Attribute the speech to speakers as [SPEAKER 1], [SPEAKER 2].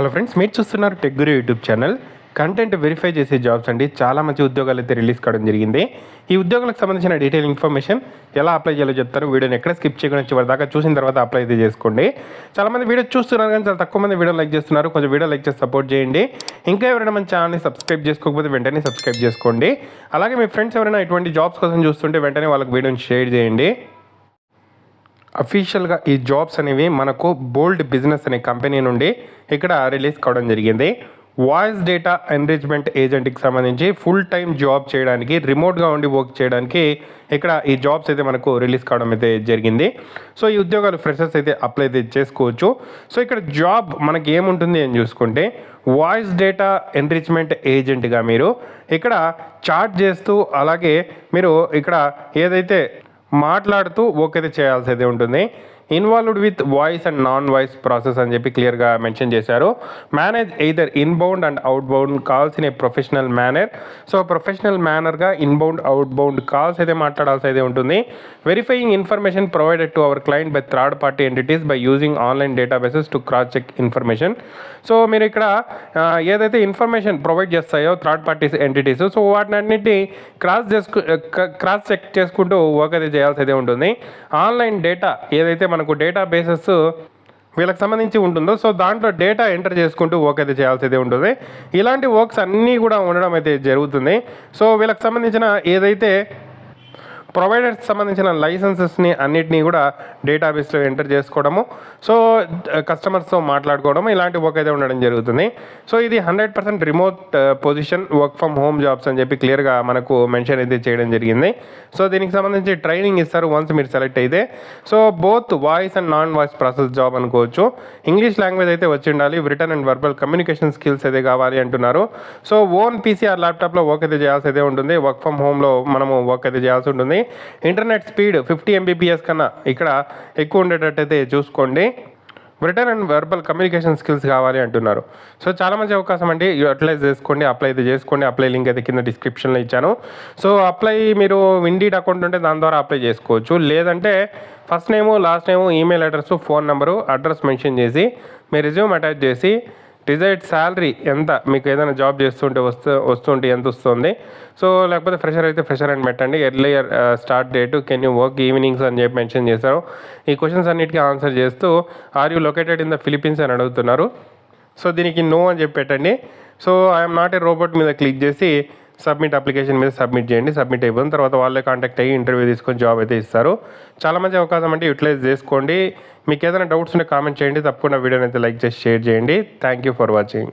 [SPEAKER 1] Hello friends మీరు చూస్తున్నారు tech guru YouTube channel. Content verify చేసే జాబ్స్ అండి. చాలా మంచి ఉద్యోగాలు అయితే రిలీజ్ కావడం జరిగింది. ఈ ఉద్యోగాలకు సంబంధించిన డీటెయిల్ ఇన్ఫర్మేషన్ ఎలా అప్లై చేయాలో చెప్తాను వీడియోని ఎక్కడ స్కిప్ చేయకుండా చివరి దాకా చూసిన తర్వాత అప్లై అయితే చేసుకోండి. చాలా మంది వీడియో చూస్తున్నారు కానీ చాలా తక్కువ మంది వీడియో లైక్ చేస్తున్నారు. కొంచెం వీడియో లైక్ చేసి సపోర్ట్ చేయండి. ఇంకా ఎవరైనా మన ఛానల్ని సబ్స్క్రైబ్ చేసుకోకపోతే వెంటనే సబ్స్క్రైబ్ చేసుకోండి. అలాగే మీ ఫ్రెండ్స్ ఎవరైనా ఇటువంటి జాబ్స్ కోసం చూస్తుంటే వెంటనే వాళ్ళకి వీడియోని షేర్ చేయండి. అఫీషియల్గా ఈ జాబ్స్ అనేవి మనకు బోల్డ్ బిజినెస్ అనే కంపెనీ నుండి ఇక్కడ రిలీజ్ కావడం జరిగింది. వాయిస్ డేటా ఎన్రిచ్మెంట్ ఏజెంట్కి సంబంధించి ఫుల్ టైం జాబ్ చేయడానికి రిమోట్గా ఉండి వర్క్ చేయడానికి ఇక్కడ ఈ జాబ్స్ అయితే మనకు రిలీజ్ కావడం అయితే జరిగింది. సో ఈ ఉద్యోగాలు ఫ్రెషర్స్ అయితే అప్లై అయితే చేసుకోవచ్చు. సో ఇక్కడ జాబ్ మనకి ఏముంటుంది అని చూసుకుంటే వాయిస్ డేటా ఎన్రిచ్మెంట్ ఏజెంట్గా మీరు ఇక్కడ చార్ట్ చేస్తూ అలాగే మీరు ఇక్కడ ఏదైతే మాట్లాడుతూ ఓకేది అయితే చేయాల్సి ఉంటుంది. Involved with voice and non voice process అని చెప్పి క్లియర్గా మెన్షన్ చేశారు. Manage either inbound and outbound calls in a professional manner so professional మేనర్గా inbound outbound calls అయితే మాట్లాడాల్సి అయితే ఉంటుంది. Verifying information provided to our client by third party entities by using online databases to cross check information so మీరు ఇక్కడ ఏదైతే information provide చేస్తాయో third parties entities so వాటిని అన్నింటినీ క్రాస్ చేసుకు క్రాస్ చెక్ చేసుకుంటూ వర్క్ అయితే చేయాల్సి అయితే ఉంటుంది. ఆన్లైన్ డేటా ఏదైతే మనకు డేటా బేసెస్ వీళ్ళకి సంబంధించి ఉంటుందో సో దాంట్లో డేటా ఎంటర్ చేసుకుంటూ వర్క్ అయితే చేయాల్సి ఉంటుంది. ఇలాంటి వర్క్స్ అన్నీ కూడా ఉండడం అయితే జరుగుతుంది. సో వీళ్ళకి సంబంధించిన ఏదైతే ప్రొవైడర్స్ సంబంధించిన లైసెన్సెస్ని అన్నిటినీ కూడా డేటాబేస్లో ఎంటర్ చేసుకోవడము సో కస్టమర్స్తో మాట్లాడుకోవడం ఇలాంటి వర్క్ అయితే ఉండడం జరుగుతుంది. సో ఇది hundred percent remote position work from home jobs అని చెప్పి క్లియర్గా మనకు మెన్షన్ అయితే చేయడం జరిగింది. సో దీనికి సంబంధించి ట్రైనింగ్ ఇస్తారు వన్స్ మీరు సెలెక్ట్ అయితే. So both voice and non voice process job అనుకోవచ్చు. ఇంగ్లీష్ లాంగ్వేజ్ అయితే వచ్చి ఉండాలి. Written and verbal communication skills అయితే కావాలి అంటున్నారు. సో ఓన్ పీసీఆర్ ల్యాప్టాప్లో వర్క్ అయితే చేయాల్సి అయితే ఉంటుంది. వర్క్ ఫ్రమ్ హోమ్లో మనము వర్క్ అయితే చేయాల్సి ఉంటుంది. ఇంటర్నెట్ స్పీడ్ ఫిఫ్టీ ఎంబీపీఎస్ కన్నా ఇక్కడ ఎక్కువ ఉండేటట్టయితే చూసుకోండి. Written and verbal communication skills కావాలి అంటున్నారు. సో చాలా మంచి అవకాశం అండి. యూటిలైజ్ చేసుకోండి అప్లై అయితే చేసుకోండి. అప్లై లింక్ అయితే కింద డిస్క్రిప్షన్లో ఇచ్చాను. సో అప్లై మీరు విండీడ్ అకౌంట్ ఉంటే దాని ద్వారా అప్లై చేసుకోవచ్చు. లేదంటే first name last name email address phone number address mention చేసి మీ రిజ్యూమ్ అటాచ్ చేసి డిజైర్డ్ శాలరీ ఎంత? మీకు ఏదైనా జాబ్ చేస్తుంటే వస్తూ వస్తుంటే ఎంత వస్తుంది? సో లేకపోతే ఫ్రెషర్ అయితే ఫ్రెషర్ అని పెట్టండి. Earlier start date can you work evenings అని చెప్పి మెన్షన్ చేశారు. ఈ క్వశ్చన్స్ అన్నిటికీ ఆన్సర్ చేస్తూ are you located in the Philippines అని అడుగుతున్నారు. సో దీనికి నో అని చెప్పి పెట్టండి. So I'm not a robot మీద క్లిక్ చేసి సబ్మిట్ అప్లికేషన్ మీద సబ్మిట్ చేయండి. సబ్మిట్ అయిపోయిన తర్వాత వాళ్ళే కాంటాక్ట్ అయ్యి ఇంటర్వ్యూ తీసుకొని జాబ్ అయితే ఇస్తారు. చాలా మంచి అవకాశం అంటే యూటిలైజ్ చేసుకోండి. మీకు ఏదైనా డౌట్స్ ఉంటే కామెంట్ చేయండి. తప్పకుండా వీడియోని అయితే లైక్ చేసి షేర్ చేయండి. Thank you for watching